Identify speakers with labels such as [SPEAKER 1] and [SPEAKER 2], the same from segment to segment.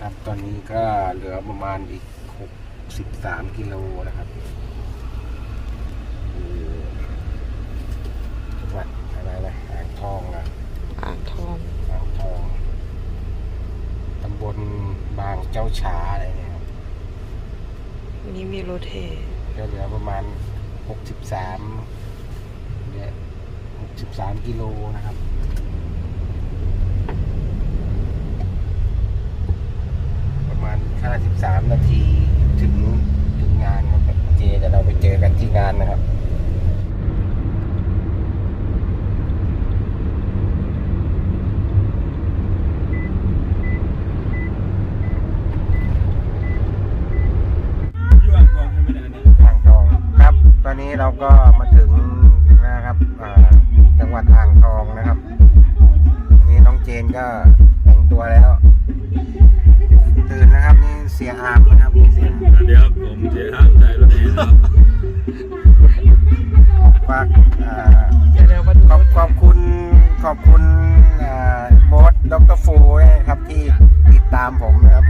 [SPEAKER 1] ครับตอนนี้ก็เหลือประมาณอีกหกสิบสามกิโลนะครับอยู่จังหวัดอะไรนะอ่างทองนะ
[SPEAKER 2] อ่างทอง
[SPEAKER 1] อ่างทองตำบลบางเจ้าฉาอะไรเนี่ยครับ
[SPEAKER 2] นี่มีรถเท
[SPEAKER 1] ก็เหลือประมาณหกสิบสามเนี่ยหกสิบสามกิโลนะครับ ประมาณห้าสิบสามนาทีถึงถึงงานครับโอเคเดี๋ยวเราไปเจอกันที่งานนะครับ
[SPEAKER 3] อยู่อ่างทองใช่ไหมเนี่ยอันนี้
[SPEAKER 1] อ่างทองครับ ตอนนี้ เราก็มาถึงนะครับอ่าจังหวัดอ่างทองนะครับ นี่น้องเจนก็แต่งตัวแล้ว ตื่นนะครับนี่เสียอามนะครับนี่เสียอาม
[SPEAKER 3] เดี๋ยวผมเจ๊ห้ามใจรถเองครับ
[SPEAKER 1] ฝากอ่า
[SPEAKER 2] เดี๋ยวเดี๋ยวมาดู
[SPEAKER 1] ขอบขอบคุณขอบคุณอ่าโบสดรฟูนะครับที่ติดตามผมนะครับ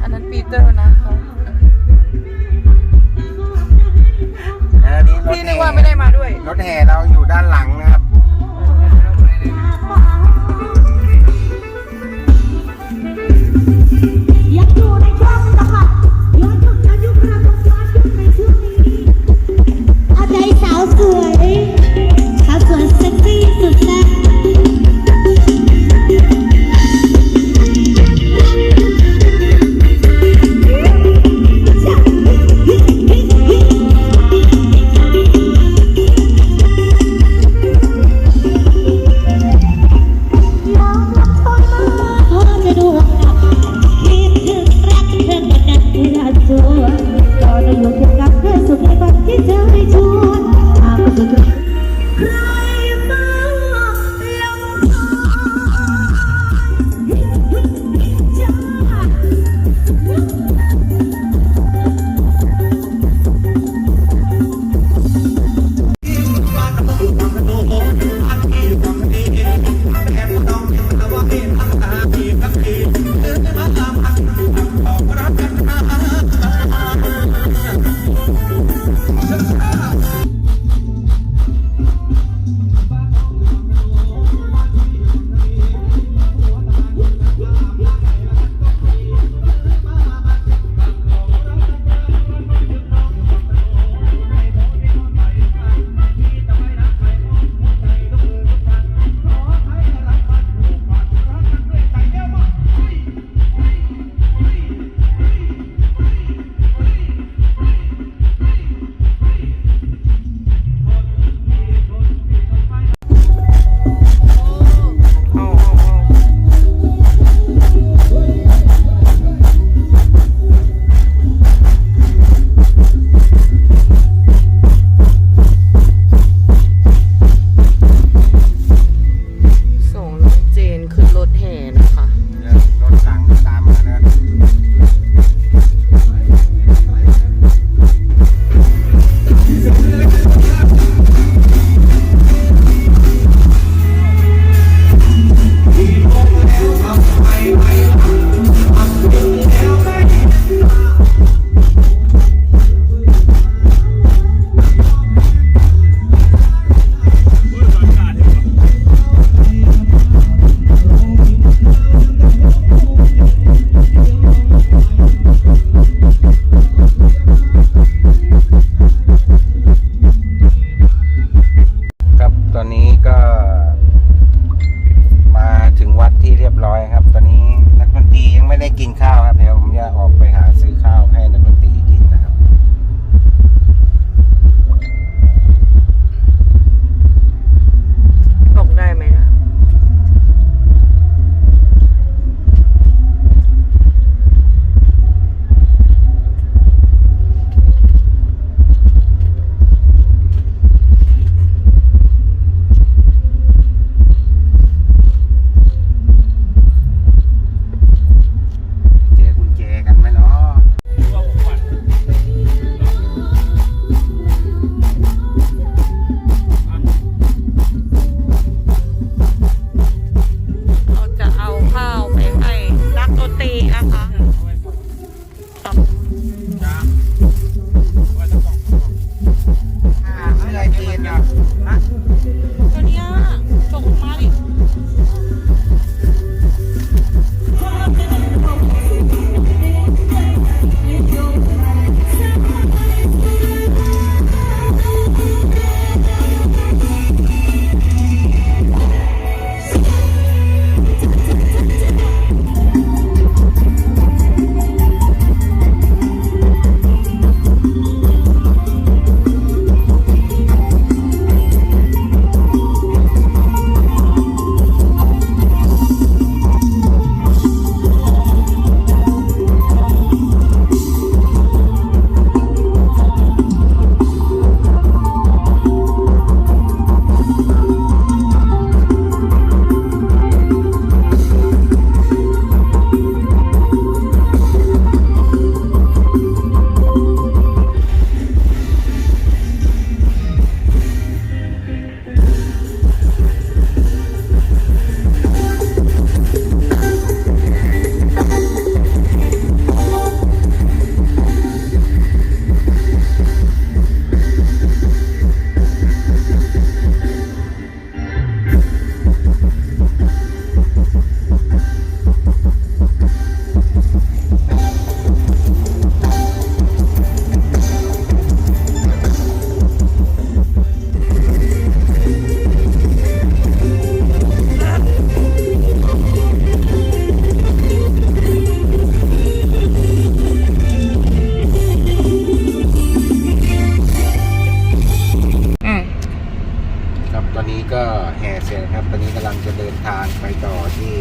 [SPEAKER 2] อันนั้นปีเตอร์นะคะ
[SPEAKER 1] อั
[SPEAKER 2] ว่าไม่ได้มาด้วย
[SPEAKER 1] รถแห่เราอยู่ด้านหลังนะครับ
[SPEAKER 4] ก็แห่
[SPEAKER 1] เสร็จครับ ตอนนี้กำลังจะเดินทางไปต่อที่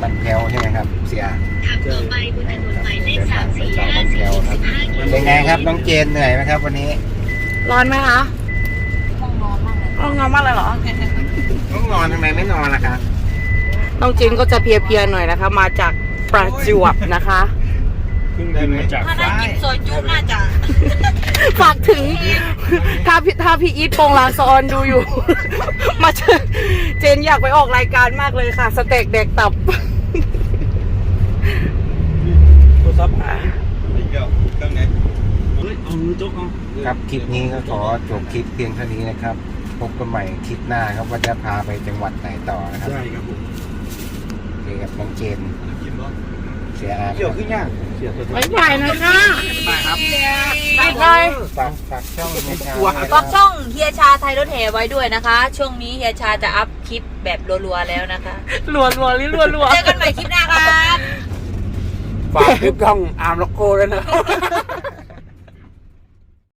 [SPEAKER 1] บันแพวใช่ไหมครับ เสีย
[SPEAKER 5] ขับต่อไปบนถนนหมายเลขสามสี่
[SPEAKER 1] เดินทางไป
[SPEAKER 5] ห้า
[SPEAKER 1] ต่อ
[SPEAKER 5] สี่
[SPEAKER 1] บันแพ
[SPEAKER 5] ก
[SPEAKER 1] วครับ
[SPEAKER 5] สิบห้ากิโล
[SPEAKER 1] เป็นไงครับน้องเจนเหนื่อยไหมครับ วันนี้
[SPEAKER 2] ร้อนไหมคะห้องนอนมากเลยห้อนมากเลยเหรอ
[SPEAKER 1] ต้องนอนทำไมไม่นอนล่ะครับ
[SPEAKER 2] น้องจินก็จะเพลียๆหน่อยนะคะ มาจากประจวบนะคะ
[SPEAKER 3] เพิ่งได้มาจาก
[SPEAKER 5] ถ้าได้กินซยจุ๊บน่าจะ
[SPEAKER 2] ฝาก ถ้าพี่ถ้าพี่อีทโปงลางซอนดูอยู่ มาเจอเจนอยากไปออกรายการมากเลยค่ะ สเต็กแดกตับ
[SPEAKER 3] โทรศัพท์หายอีกแล้วเครื่องไหนเฮ้ยเอามือจกเอา
[SPEAKER 1] ครับคลิปนี้ก็ขอจบคลิปเพียงเท่านี้นะครับ พบกันใหม่คลิปหน้าครับว่าจะพาไปจังหวัดไหนต่อนะครับ
[SPEAKER 3] ใช่ครับผม
[SPEAKER 1] โอเคกับน้องเจน
[SPEAKER 3] กินบ่
[SPEAKER 1] เสียอาร์ต
[SPEAKER 3] เกี่ยวขึ้นยากเสียตัว
[SPEAKER 2] บ๊ายบายนะคะ
[SPEAKER 3] บายครับ
[SPEAKER 2] บ๊ายบาย
[SPEAKER 1] ฝากฝากช่องในชา
[SPEAKER 5] ฝากช่องเฮียชาไทยรถแห่ไว้ด้วยนะคะ ช่วงนี้เฮียชาจะอัพคลิปแบบรัวๆแล้วนะคะ
[SPEAKER 2] รัวรัวๆลิรัวรัว
[SPEAKER 5] เจอกันใหม่คลิปหน้าครับ
[SPEAKER 3] ฝากคลิปช่องอาร์มล็อกโก้ด้วยนะ